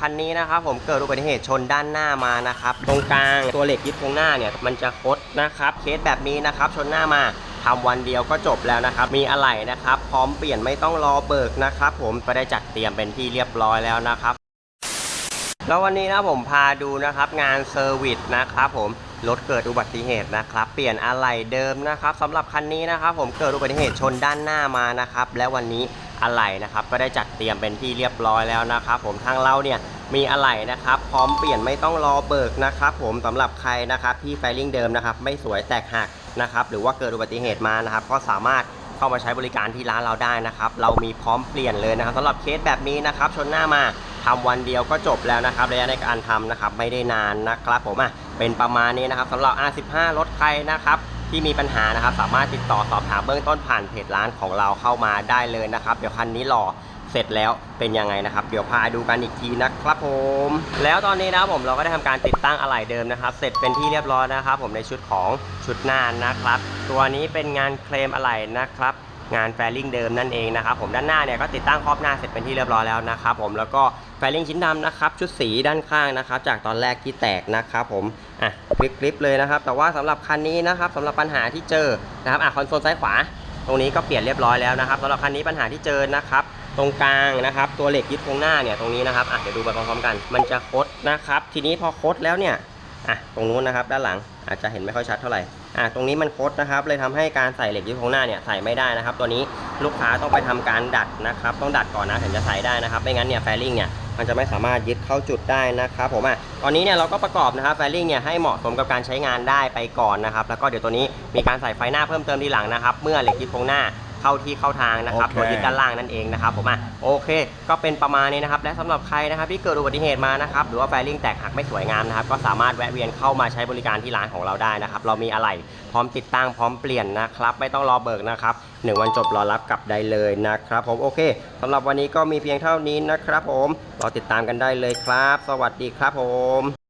คันนี้นะครับผมเกิดอุบัติเหตุชนด้านหน้ามานะครับตรงกลางตัวเหล็กยึดตรงหน้าเนี่ยมันจะคดนะครับเคสแบบนี้นะครับชนหน้ามาทำวันเดียวก็จบแล้วนะครับ มีอะไหล่นะครับ พร้อมเปลี่ยนไม่ต้องรอเบิกนะครับ ผมก็ได้จัดเตรียมเป็นที่เรียบร้อยแล้วนะครับ แล้ววันนี้นะผมพาดูนะครับงานเซอร์วิสนะครับผมรถเกิดอุบัติเหตุนะครับ เปลี่ยนอะไหล่เดิมนะครับสำหรับคันนี้นะครับ ผมเกิดอุบัติเหตุชนด้านหน้ามานะครับ และวันนี้ อะไหล่นะครับ ก็ได้จัดเตรียมเป็นที่เรียบร้อยแล้วนะครับ ผมทางเราเนี่ยมีอะไหล่นะครับ พร้อมเปลี่ยนไม่ต้องรอเบิกนะครับ ผมสำหรับใครนะครับที่ไฟลิ่งเดิมนะครับ ไม่สวยแตกหักนะครับ หรือว่าเกิดอุบัติเหตุมานะครับ ก็สามารถเข้ามาใช้บริการที่ร้านเราได้นะครับ เรามีพร้อมเปลี่ยนเลยนะครับสำหรับเคสแบบนี้นะครับ ชนหน้ามาทำวันเดียวก็จบแล้วนะครับระยะในการทำนะครับไม่ได้นานนะครับ ผมอะเป็นประมาณนี้นะครับสำหรับ R15 รถใครนะครับ ที่มีปัญหานะครับ สามารถติดต่อสอบถามเบื้องต้นผ่านเพจร้านของเราเข้ามาได้เลยนะครับ เดี๋ยวคันนี้รอเสร็จแล้วเป็นยังไงนะครับ เดี๋ยวพาดูกันอีกทีนะครับผม แล้วตอนนี้นะผมเราก็ได้ทำการติดตั้งอะไหล่เดิมนะครับ เสร็จเป็นที่เรียบร้อยนะครับ ผมในชุดของชุดหน้านะครับ ตัวนี้เป็นงานเคลมอะไหล่นะครับงานแฟลิ่งเดิมนั่นเองนะครับผมด้านหน้าเนี่ยก็ติดตั้งครอบหน้าเสร็จเป็นที่เรียบร้อยแล้วนะครับผมแล้วก็ แฟลิงชิ้นดำนะครับ ชุดสีด้านข้างนะครับ จากตอนแรกที่แตกนะครับผมอะคลิปๆเลยนะครับ แต่ว่าสำหรับคันนี้นะครับสำหรับปัญหาที่เจอนะครับอะคอนโซลซ้ายขวา ตรงนี้ก็เปลี่ยนเรียบร้อยแล้วนะครับสำหรับคันนี้ปัญหาที่เจอนะครับ ตรงกลางนะครับ ตัวเหล็กยึดตรงหน้าเนี่ยตรงนี้นะครับอะเดี๋ยวดูไปพร้อมๆกัน มันจะคดนะครับ ทีนี้พอคดแล้วเนี่ยอะตรงนู้นนะครับ ด้านหลังอาจจะเห็นไม่ค่อยชัดเท่าไหร่ อะตรงนี้มันคดนะครับ เลยทำให้การใส่เหล็กยึดตรงหน้าเนี่ยใส่ไม่ได้นะครับ ตัวนี้ลูกค้าต้องไปทำการดัดนะครับ ต้องดัดก่อนนะถึงจะใส่ได้นะครับ ไม่งั้นเนี่ยแฟลิงเนี่ยมันจะไม่สามารถยึดเข้าจุดได้นะครับผมอะตอนนี้เนี่ยเราก็ประกอบนะครับแฟลิงเนี่ยให้เหมาะสมกับการใช้งานได้ไปก่อนนะครับ แล้วก็เดี๋ยวตัวนี้มีการใส่ไฟหน้าเพิ่มเติมทีหลังนะครับ เมื่อเหล็กยึดตรงหน้า เข้าที่เข้าทางนะครับโอเค ตัวยึดด้านล่างนั่นเองนะครับผมอะโอเค ก็เป็นประมาณนี้นะครับและสำหรับใครนะครับที่เกิดอุบัติเหตุมานะครับหรือว่าแฟลิ่งแตกหักไม่สวยงามนะครับก็สามารถแวะเวียนเข้ามาใช้บริการที่ร้านของเราได้นะครับเรามีอะไหล่พร้อมติดตั้งพร้อมเปลี่ยนนะครับไม่ต้องรอเบิกนะครับหนึ่งวันจบรอรับกลับได้เลยนะครับผมโอเคสำหรับวันนี้ก็มีเพียงเท่านี้นะครับผมรอติดตามกันได้เลยครับ สวัสดีครับผม